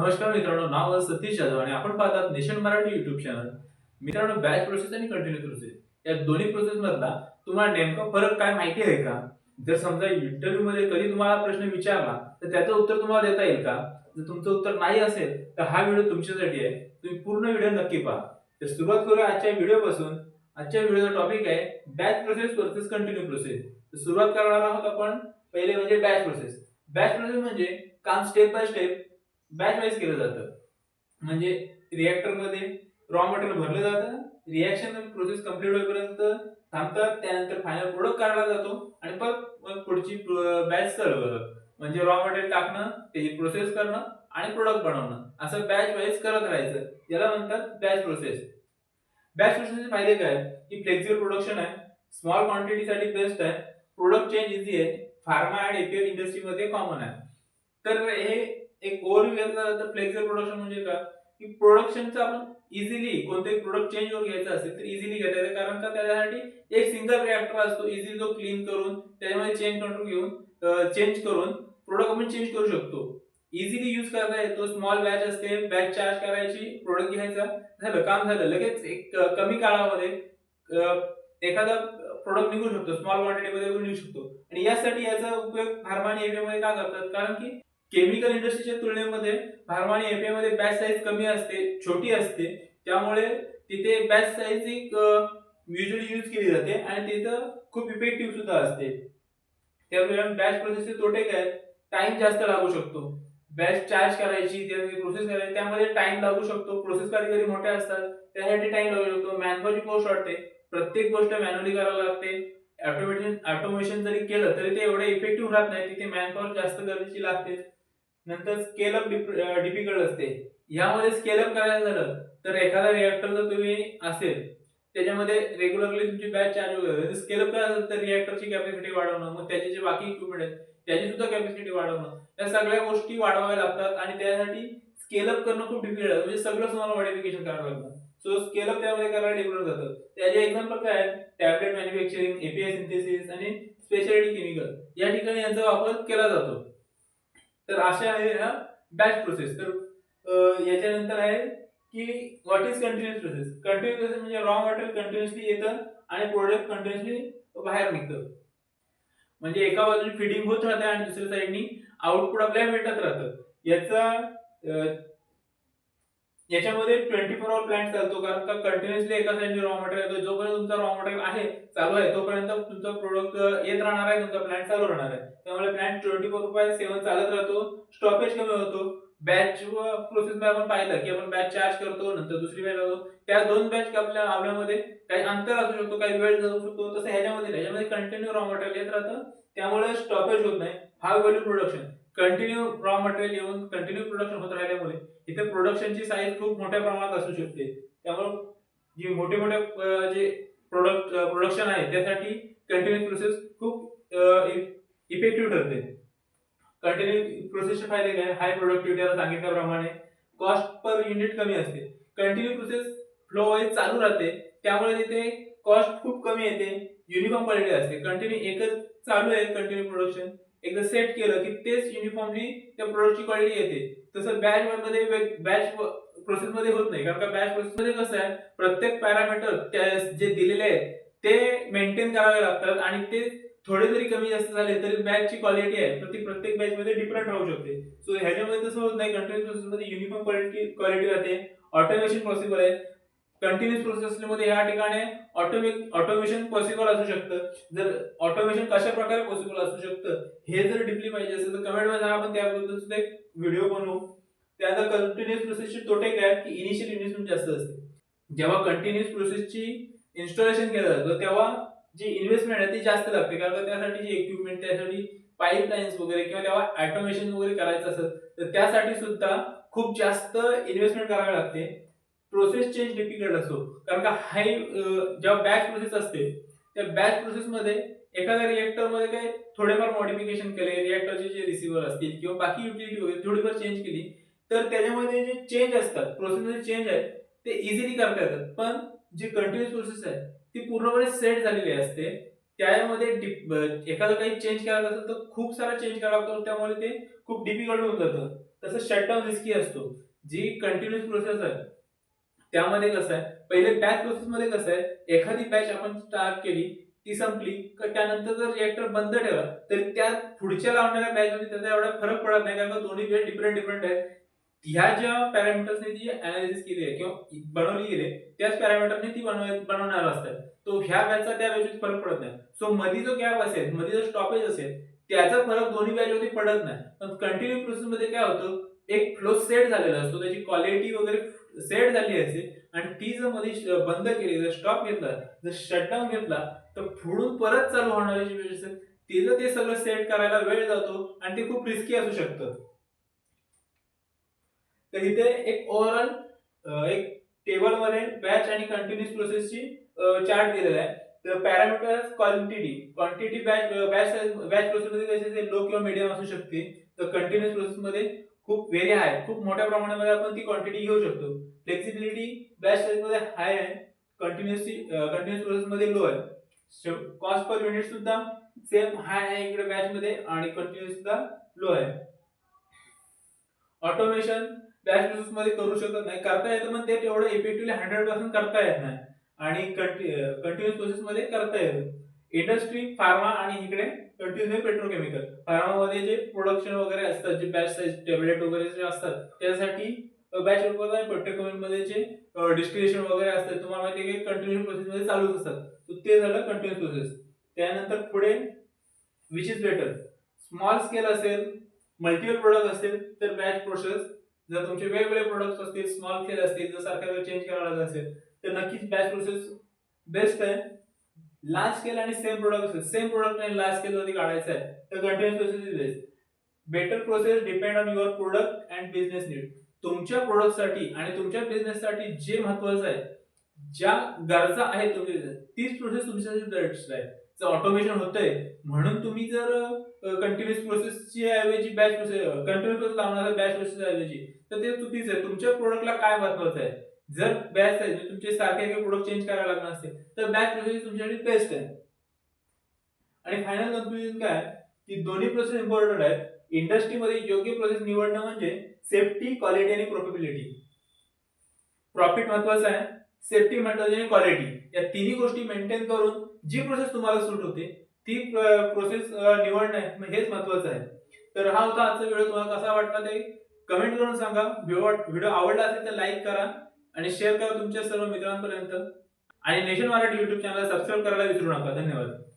नमस्कार मित्रांनो नाव आहे सतीश जाधव आणि आपण पाहतात नेशन मराठी युट्यूब चॅनल मित्रांनो बॅच प्रोसेस आणि कंटिन्यू प्रोसेस या दोन्ही प्रोसेस मधला तुम्हाला नेमका फरक काय माहिती आहे का? जर समजा इंटरव्ह्यू मध्ये कधी तुम्हाला प्रश्न विचारला तर त्याचं उत्तर तुम्हाला देता येईल का? जर तुमचं उत्तर नाही असेल तर हा व्हिडिओ तुमच्यासाठी आहे. तुम्ही पूर्ण व्हिडिओ नक्की पहा. तर सुरुवात करूया आजच्या व्हिडिओपासून आजच्या व्हिडिओचा टॉपिक आहे batch process versus continue process तर सुरुवात करणार आहोत आपण. पहिले म्हणजे बॅच प्रोसेस बॅच प्रोसेस म्हणजे काम step by step batch wise केलं जातं. म्हणजे रिॲक्टरमध्ये रॉ मटेरियल भरलं जातं रिॲक्शन प्रोसेस कंप्लीट होईपर्यंत थांबतात त्यानंतर फायनल प्रोडक्ट काढला जातो आणि परत पुढची बॅच चालू करतात म्हणजे रॉ मटेरियल टाकणं त्याची प्रोसेस करणं आणि प्रोडक्ट बनवणं. असं बॅच वाईज करत राहायचं. याला म्हणतात बॅच प्रोसेस बॅच प्रोसेसचे फायदे काय? की फ्लेक्झिबल प्रोडक्शन आहे स्मॉल क्वांटिटीसाठी बेस्ट आहे प्रोडक्ट चेंज इझी आहे फार्मा अँड एपीएल इंडस्ट्रीमध्ये कॉमन आहे. तर हे एक तर फ्लेक्झिबल प्रोडक्शन म्हणजे का? की प्रोडक्शनचं आपण इझिली कोणतेही प्रोडक्ट चेंज वर घ्यायचं असेल तर इझिली घेता येते. कारण का? त्याच्यासाठी एक सिंगल रिॲक्टर असतो इझिली तो क्लीन करून त्याच्यामध्ये चेंज कंट्रोल घेऊन चेंज करून प्रोडक्ट आपण चेंज करू शकतो. इझिली यूज करता येतो. स्मॉल बॅच असते बॅच चार्ज करायची प्रोडक्ट घ्यायचा. झालं काम झालं. लगेच एक कमी काळामध्ये एखादा प्रोडक्ट निघू शकतो. स्मॉल क्वांटिटीमध्ये निघू शकतो. आणि यासाठी याचा उपयोग फार्मा आणि मध्ये का करतात? कारण की केमिकल इंडस्ट्रीच्या तुलनेमध्ये फार्मा आणि API मध्ये बॅच साईज कमी असते छोटी असते. त्यामुळे तिथे बॅच साईज एक युजली यूज केली जाते आणि तिथं खूप इफेक्टिव्ह सुद्धा असते. त्यामुळे बॅच प्रोसेसचे तोटे काय टाइम जास्त लागू शकतो. बॅच चार्ज करायची त्यामध्ये प्रोसेस करायची त्यामध्ये टाइम लागू शकतो. प्रोसेस कधी कधी मोठ्या असतात त्यासाठी टाइम लागू शकतो. मॅनपॉवरची पोस्ट वाटते प्रत्येक गोष्ट मॅन्युअली करावी लागते. ऑटोमेशन ऑटोमेशन जरी केलं तरी ते एवढे इफेक्टिव्ह राहत नाही. तिथे मॅनपॉवर जास्त गरजेची लागते. नंतर स्केल अप डिफिकल्ट असते. यामध्ये स्केल अप करायला झालं तर एखादा रिॲक्टर जर तुम्ही असेल त्याच्यामध्ये रेग्युलरली तुमची बॅच चार्ज वगैरे स्केल अप करायचं तर रिॲक्टरची कॅपॅसिटी वाढवणं मग त्याचे जे बाकी इक्विपमेंट आहेत त्याची सुद्धा कॅपॅसिटी वाढवणं. या सगळ्या गोष्टी वाढवाव्या लागतात आणि त्यासाठी स्केल अप करणं खूप डिफिकल्ट आहे. म्हणजे सगळं तुम्हाला मॉडिफिकेशन करावं लागतं. सो स्केल अप त्यामध्ये करायला डिफरन्स जातं. त्याचे एक्झाम्पल काय आहेत? टॅबलेट मॅन्युफॅक्चरिंग एपीआय सिंथेसिस आणि स्पेशालिटी केमिकल या ठिकाणी यांचा वापर केला जातो. तर अशा आहे ह्या बॅच प्रोसेस तर याच्यानंतर आहे की what is continuous process continuous process म्हणजे रॉ मटेरियल कंटिन्युअसली येतं आणि प्रोडक्ट कंटिन्युअसली बाहेर निघतं. म्हणजे एका बाजूने फिडिंग होत राहते आणि दुसऱ्या साईडनी आउटपुट आपल्याला भेटत राहतं. याचा याच्यामध्ये ट्वेंटी फोर आवर प्लॅन चालतो कारण का कंटिन्युअसली एका साईडने रॉ मटेरियल येतो जोपर्यंत तुमचा रॉ मटेरियल आहे चालू आहे तोपर्यंत तुमचा प्रोडक्ट येत राहणार आहे तुमचा प्लॅन चालू राहणार आहे. त्यामुळे plan twenty four by seven चालत राहतो स्टॉपेज कमी होतो. बॅच प्रोसेस मध्ये आपण पाहिलं की आपण बॅच चार्ज करतो नंतर दुसरी बॅच लावतो. त्या दोन बॅच आपल्या आवण्यामध्ये काही अंतर असू शकतो काही वेळ जाऊ शकतो. तसं ह्याच्यामध्ये ह्याच्यामध्ये कंटिन्यू रॉ मटेरियल येत राहतं. त्यामुळे स्टॉपेज होत नाही. High value production continue raw material येऊन कंटिन्यू प्रोडक्शन होत राहिल्यामुळे इथे प्रोडक्शनची साईज खूप मोठ्या प्रमाणात असू शकते. त्यामुळे जे मोठे मोठे जे प्रोडक्ट प्रोडक्शन आहे त्यासाठी कंटिन्युअस प्रोसेस खूप इफेक्टिव्ह ठरते. कंटिन्यू प्रोसेसचे फायदे काय? हाय प्रोडक्टिव्हिटी आता सांगितल्याप्रमाणे कॉस्ट पर युनिट कमी असते. कंटिन्यू प्रोसेस फ्लो वाईज चालू राहते. त्यामुळे तिथे कॉस्ट खूप कमी येते. युनिफॉर्म क्वालिटी असते. कंटिन्यू एकच चालू आहे कंटिन्यू प्रोडक्शन एकदा सेट केलं की तेच युनिफॉर्मली त्या प्रोडक्टची क्वालिटी येते. तसं बॅच मध्ये बॅच प्रोसेस मध्ये होत नाही. कारण का बॅच प्रोसेस मध्ये कसं आहे प्रत्येक पॅरामीटर जे दिलेले आहेत ते मेंटेन करावे लागतात आणि ते थोडे जरी कमी जास्त झाले तरी बॅचची क्वालिटी आहे. तर ती प्रत्येक बॅच मध्ये डिफरंट राहू शकते. सो ह्याच्यामध्ये तसं होत नाही. कंटिन्युअस प्रोसेस मध्ये युनिफॉर्म क्वालिटी क्वालिटी राहते. ऑटोमेशन पॉसिबल आहे. कंटिन्युअस प्रोसेस मध्ये या ठिकाणी ऑटोमेक ऑटोमेशन पॉसिबल असू शकतं. जर ऑटोमेशन कशा प्रकारे पॉसिबल असू शकतं हे जर डिपली पाहिजे असेल तर कमेंटमध्ये आपण त्याबद्दल सुद्धा एक व्हिडिओ बनवू. त्यानंतर कंटिन्युअस प्रोसेसचे तोटे काय की इनिशियल इन्व्हेस्टमेंट जास्त असते. जेव्हा कंटिन्युअस प्रोसेसची इन्स्टॉलेशन केलं जातं तेव्हा जी इन्व्हेस्टमेंट आहे ती जास्त लागते. कारण का त्यासाठी जे इक्विपमेंट त्यासाठी पाईपलाईन्स वगैरे किंवा तेव्हा ऑटोमेशन वगैरे करायचं असेल तर त्यासाठी सुद्धा खूप जास्त इन्व्हेस्टमेंट करावी लागते. प्रोसेस चेंज डिफिकल्ट असतो कारण का हाय जेव्हा बॅच प्रोसेस असते त्या बॅच प्रोसेसमध्ये एखाद्या रिएक्टरमध्ये काय थोडेफार मॉडिफिकेशन केले रिएक्टरचे जे रिसिव्हर असतील किंवा बाकी युटिलिटी वगैरे थोडीफार चेंज केली तर त्याच्यामध्ये जे चेंज असतात प्रोसेसमध्ये चेंज आहेत ते इझिली करता येतात. पण जी कंटिन्युअस प्रोसेस आहे ती पूर्णपणे सेट झालेली असते. त्यामध्ये डिप- एखादं काही चेंज करायचं असेल तर खूप सारा चेंज करावा लागतो. त्यामुळे ते खूप डिफिकल्ट होऊन जातं. तसं शटडाऊन रिस्की असतो. जी कंटिन्युअस प्रोसेस आहे त्यामध्ये कसं आहे पहिले बॅच प्रोसेस मध्ये कसं आहे एखादी बॅच आपण स्टार्ट केली ती संपली त्यानंतर जर रिएक्टर बंद ठेवला तरी त्या पुढच्या लावणाऱ्या बॅच मध्ये त्याचा एवढा फरक पडत नाही कारण दोन्ही बॅच डिफरंट डिफरंट आहेत. ह्या ज्या पॅरामीटर्सने जी अनालिसिस केली आहे किंवा बनवली गेली आहे, त्याच पॅरामीटरने ती बनवणार असतात. तो ह्या बॅचचा त्या बॅचवर फरक पडत नाही. सो मध्ये जो गॅप असेल मध्ये जो स्टॉपेज असेल त्याचा फरक दोन्ही बॅचवरती पडत नाही. पण कंटिन्यू प्रोसेस मध्ये काय होतं एक फ्लो सेट झालेला असतो. त्याची क्वालिटी वगैरे सेट झाली असते आणि ती जर मध्ये बंद केली जर स्टॉप घेतला जर शटडाऊन घेतला तर पुढून परत चालू होणारी जी वेळ असेल तिथं ते सगळं सेट करायला वेळ जातो आणि ते खूप रिस्की असू शकतं. तर इथे एक ओव्हरऑल एक टेबलमध्ये बॅच आणि कंटिन्युअस प्रोसेसची चार्ट दिलेला आहे. तर parameter quantity quantity batch batch batch प्रोसेसमध्ये कसे लो किंवा मिडियम असू शकते. तर कंटिन्युअस प्रोसेसमध्ये खूप व्हेरी हाय खूप मोठ्या प्रमाणामध्ये आपण ती क्वांटिटी घेऊ शकतो. फ्लेक्सिबिलिटी बॅच मध्ये हाय आहे. कंटिन्युअसली कंटिन्युअस प्रोसेसमध्ये लो आहे. कॉस्ट पर युनिट सुद्धा सेम हाय आहे इकडे बॅच मध्ये आणि कंटिन्युअस सुद्धा लो आहे. ऑटोमेशन बॅच प्रोसेस मध्ये करू शकत नाही. करता येतं पण ते तेवढं इफेक्टिव्हली हंड्रेड पर्सेंट करता येत नाही. आणि कंटिन्युअस प्रोसेस मध्ये करता येतं. इंडस्ट्री फार्मा आणि इकडे कंटिन्यू पेट्रोकेमिकल फार्मामध्ये जे प्रोडक्शन वगैरे असतात जे बॅच साईज टॅबलेट वगैरे जे असतात त्यासाठी बॅच पेपर आणि पेट्रोकेमिकल जे डिस्टिलेशन वगैरे असतात तुम्हाला माहिती आहे की कंटिन्यू प्रोसेसमध्ये चालूच असतात. तर ते झालं कंटिन्युअस प्रोसेस त्यानंतर पुढे which is better small scale असेल मल्टिपल प्रोडक्ट असेल तर बॅच प्रोसेस जर तुमचे वेगवेगळे प्रोडक्ट असतील स्मॉल स्केल असतील जर सारख्या चेंज करावं लागत असेल तर नक्कीच बॅच प्रोसेस बेस्ट आहे. लार्ज स्केल आणि सेम प्रोडक्ट सेम प्रोडक्ट आणि लार्ज स्केल मध्ये काढायचं आहे तर continuous process is best better process depend on your product and business need तुमच्या प्रोडक्टसाठी आणि तुमच्या बिझनेससाठी जे महत्वाचं आहे ज्या गरजा आहेत तुमच्या तीच प्रोसेस तुमच्यासाठी आहे. ऑटोमेशन होतंय म्हणून तुम्ही जर कंटिन्युअस प्रोसेसची ऐवजी बॅच प्रोसेस कंटिन्युअस प्रोसेस लावणार बॅच प्रोसेस ऐवजी तर ते चुकीचं आहे. तुमच्या प्रोडक्टला काय महत्वाचं आहे? जर बॅच आहे म्हणजे तुमचे सारखे काही प्रोडक्ट चेंज करायला लागणार असेल तर बॅच प्रोसेस तुमच्यासाठी बेस्ट आहे. आणि फायनल कन्क्लुजन काय? की दोन्ही प्रोसेस इम्पॉर्टंट आहेत. इंडस्ट्रीमध्ये योग्य प्रोसेस निवडणं म्हणजे सेफ्टी क्वालिटी आणि प्रोफिबिलिटी प्रॉफिट महत्वाचं आहे. सेफ्टी महत्वाची आणि क्वालिटी या तिन्ही गोष्टी मेंटेन करून जी प्रोसेस तुम्हाला सूट होते ती प्रोसेस निवडणं हेच महत्वाचं आहे. तर हा होता आजचा व्हिडिओ तुम्हाला कसा वाटला ते कमेंट करून सांगा. व्हिडिओ आवडला असेल तर लाईक करा. आणि शेअर करा तुमच्या सर्व मित्रांपर्यंत. आणि nation Marathi YouTube channel subscribe करायला विसरू नका. धन्यवाद.